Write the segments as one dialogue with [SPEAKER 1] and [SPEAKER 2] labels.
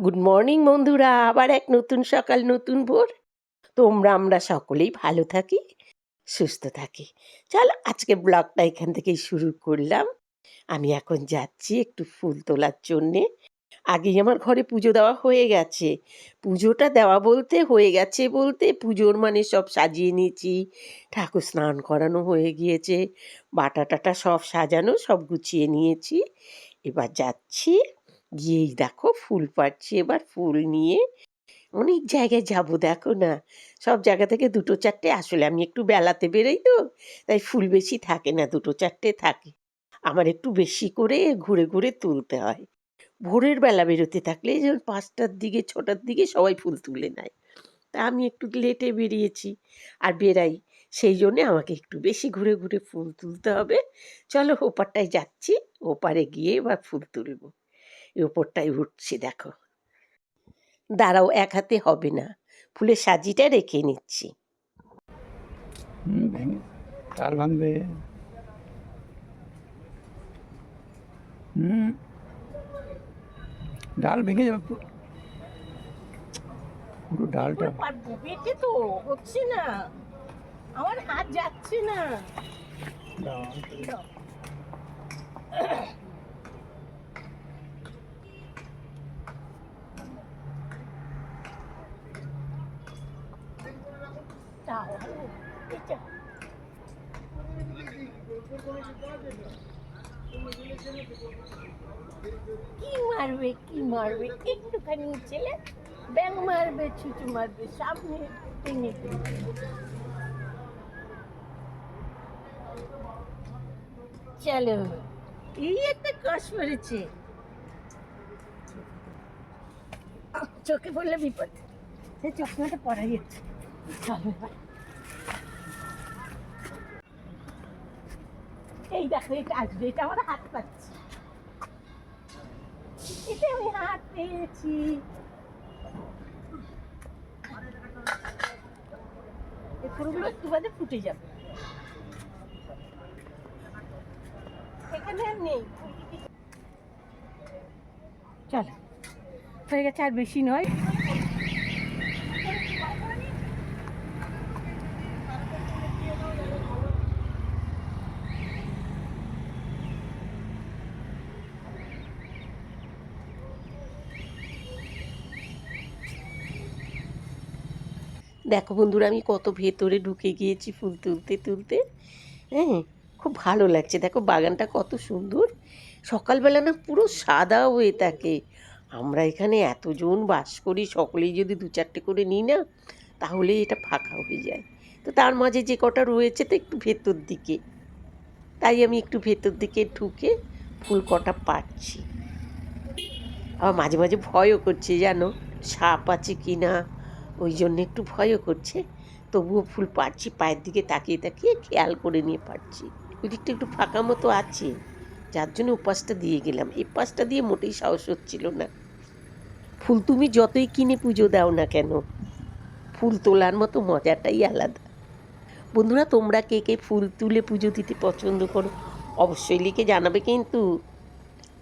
[SPEAKER 1] Good morning বন্ধুরা। আবার এক নতুন সকাল, নতুন ভোর। তোমরা, আমরা সকলেই ভালো থাকি, সুস্থ থাকি। চলো, আজকে ব্লগটা এখান থেকেই শুরু করলাম। আমি এখন যাচ্ছি একটু ফুল তোলার জন্যে। আগেই আমার ঘরে পুজো দেওয়া হয়ে গেছে। পুজোটা দেওয়া বলতে, হয়ে গেছে বলতে, পুজোর মানে সব সাজিয়ে নিয়েছি। ঠাকুর স্নান করানো হয়ে গিয়েছে। বাটা টাটা সব সাজানো, সব গুছিয়ে নিয়েছি। এবার যাচ্ছি। গিয়েই দেখো ফুল পাচ্ছি এবার ফুল নিয়ে অনেক জায়গায় যাব, দেখো না। সব জায়গা থেকে দুটো চারটে, আসলে আমি একটু বেলাতে বেরোই তো, তাই ফুল বেশি থাকে না, দুটো চারটে থাকে। আমার একটু বেশি করে ঘুরে ঘুরে তুলতে হয়। ভোরের বেলা বেরোতে থাকলে যেমন পাঁচটার দিকে, ছটার দিকে সবাই ফুল তুলে নেয়। তা আমি একটু লেটে বেরিয়েছি আর বেরাই। সেই জন্যে আমাকে একটু বেশি ঘুরে ঘুরে ফুল তুলতে হবে। চলো ওপারটায় যাচ্ছি, ওপারে গিয়ে এবার ফুল তুলবো। এই ওপরটায় উঠছি দেখো। দাঁড়াও এক হাতে হবে না। ফুলের সাজিটা রেখে নিচ্ছি।
[SPEAKER 2] হুম, তার ভাঙবে। হুম ডাল ভেঙে যাবে পুরো। ডালটা
[SPEAKER 1] পেটে তো হচ্ছে না। আমার হাত যাচ্ছে না। কি মারবে কি মারবে? একটুখানি ছেলে ব্যাং মারবে ছুটু মারবে, সামনে টেনে। চলো, এই একটা কষ পড়েছে চোখে পড়লে বিপদ। সেই চশমাটা পড়াই যাচ্ছে। চলো এবার। এই দেখো, এটা আসবে, এটা আমার হাত পাচ্ছি। এটা আমি হাত পেয়েছি। ফুলগুলো একটু বাদে ফুটে যাবে। এখানে আর নেই। চলো। হয়ে গেছে আর বেশি নয়। দেখো বন্ধুরা, আমি কত ভেতরে ঢুকে গিয়েছি ফুল তুলতে তুলতে। হ্যাঁ খুব ভালো লাগছে। দেখো বাগানটা কত সুন্দর। সকালবেলা না পুরো সাদা হয়ে থাকে। আমরা এখানে এতজন বাস করি, সকলেই যদি দু চারটে করে নিই না, তাহলেই এটা ফাঁকা হয়ে যায়। তো তার মাঝে যে কটা রয়েছে তো একটু ভেতর দিকে। তাই আমি একটু ভেতর দিকে ঢুকে ফুল কটা পাচ্ছি। আবার মাঝে মাঝে ভয়ও করছে, জানো, সাপ আছে কি না ওই জন্য একটু ভয়ও করছে। তবুও ফুল পাচ্ছি পায়ের দিকে তাকিয়ে তাকিয়ে খেয়াল করে নিয়ে পাচ্ছি ওই দিকটা একটু ফাঁকা মতো আছে, যার জন্য উপাসটা দিয়ে গেলাম। এই পাশটা দিয়ে মোটেই সাহস হচ্ছিল না। ফুল তুমি যতই কিনে পুজো দাও না কেন, ফুল তোলার মতো মজাটাই আলাদা। বন্ধুরা, তোমরা কে কে ফুল তুলে পুজো দিতে পছন্দ করো, অবশ্যই লিখে জানাবে কিন্তু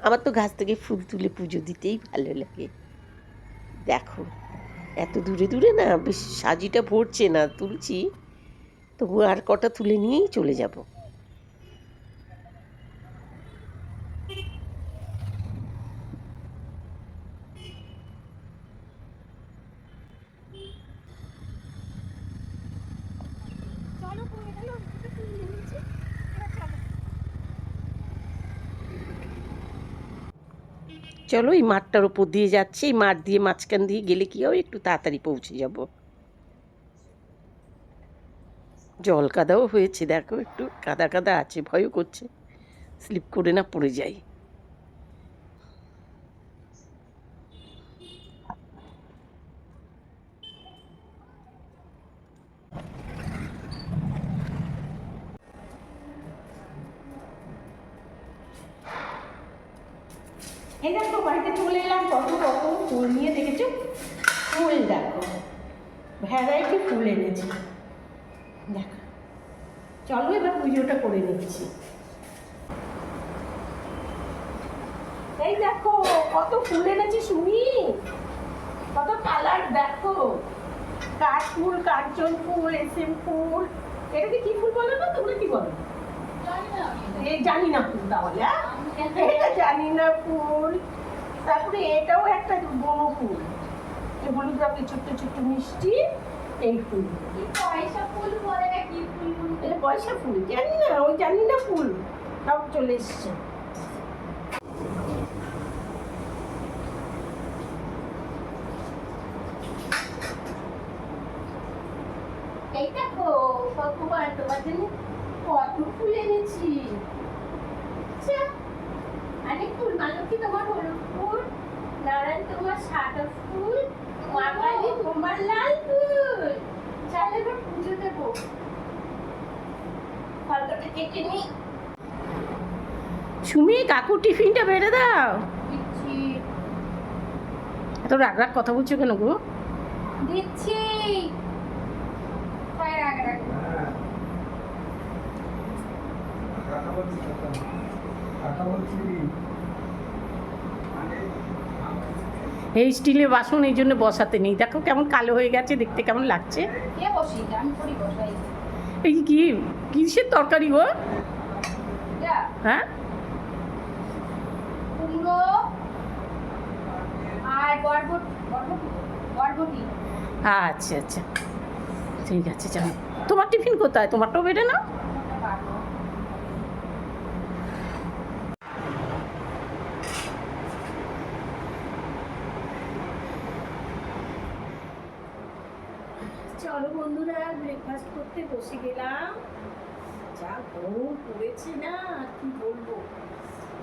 [SPEAKER 1] আমার তো গাছ থেকে ফুল তুলে পুজো দিতেই ভালো লাগে। দেখো। এত দূরে দূরে না, বেশ সাজিটা ভরছে না, তুলছি। তবু আর কটা তুলে নিয়েই চলে যাব। চলো এই মাঠটার ওপর দিয়ে যাচ্ছে, এই মাঠ দিয়ে মাঝখান দিয়ে গেলে কি হবে? একটু তাড়াতাড়ি পৌঁছে যাব। জল কাদাও হয়েছে, দেখো একটু কাদা কাদা আছে, ভয়ও করছে। স্লিপ করে না পড়ে যাই। এই দেখো, বাড়িতে চলে এলাম, কত রকম ফুল নিয়ে দেখেছ? ফুল দেখো। ভ্যারাইটি ফুল এনেছি। দেখো, চলো এবার পুজোটা করে নিচ্ছি। এই দেখো, কত ফুল এনেছি শুনি কত কালার
[SPEAKER 3] দেখো। কাঠ ফুল কাঞ্চন ফুল, এসএম ফুল। এটাকে কি ফুল বলো না তোমরা কি বলো? এই জানি না ফুল তাহলে হ্যাঁ? এটা জানি না ফুল। তারপরে এটাও একটা বনো ফুল। এই হলুদ ছোট্ট ছোট্ট মিষ্টি এই ফুল।
[SPEAKER 4] পয়সা ফুল বলে না কি ফুল ফুল?
[SPEAKER 3] এটা পয়সা ফুল জানি না ওই জানি না ফুল। সব চলে এসছে। এই দেখো ভগবান তোমার জন্য কত ফুল এনেছি। আচ্ছা, অনেক ফুল মালতী তোমার হলুদ ফুল? নারায়ণ তোমার সাদা ফুল মামালি তোমার লাল ফুল। চল এবার পুজো দেবো। ফলটা কেটে নি। সুমি কাকু টিফিনটা বেড়ে দাও।
[SPEAKER 4] দিচ্ছি।
[SPEAKER 3] এত রাগ রাগ কথা বলছো কেন গো?
[SPEAKER 4] দিচ্ছি। কয় রাখ রাখ
[SPEAKER 3] এই স্টিলের বাসন এই জন্য বসাতে নেই। দেখো কেমন কালো হয়ে গেছে দেখতে কেমন লাগছে।
[SPEAKER 4] কে বসি আমি করি বসাই।
[SPEAKER 3] এই কি কিসের তরকারি গো? হ্যাঁ?
[SPEAKER 4] কুমড়ো আর বরবট বরবটি বরবটি।
[SPEAKER 3] আচ্ছা আচ্ছা। ঠিক আছে চলো। তোমার টিফিন কোথায়? তোমারটাও বেড়ে না চলো বন্ধুরা ব্রেকফাস্ট করতে বসে গেলাম। যা গরম পড়েছে না, কি বলব?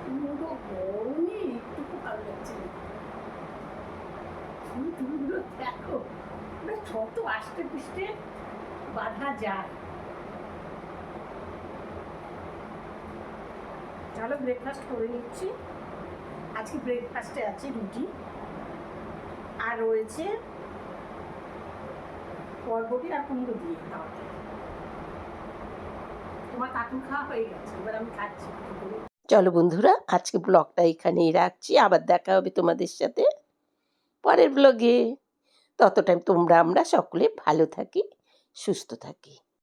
[SPEAKER 3] পুরো গরমে একটু ভালো লাগছে না। ফুল টুলগুলো দেখো ওরা ছোট আস্তে পিস্তে বাধা যায়। চলো ব্রেকফাস্ট করে নিচ্ছি। আজকে ব্রেকফাস্টে আছে রুটি। আর রয়েছে বরবটি আর কুমড়ো দিয়ে খাওয়াতে তোমার খাওয়া হয়ে গেছে, এবার আমি খাচ্ছি। চলো বন্ধুরা, আজকে ব্লগটা এখানেই রাখছি। আবার দেখা হবে তোমাদের সাথে পরের ব্লগে। ততটাই তোমরা আমরা সকলে ভালো থাকি, সুস্থ থাকি।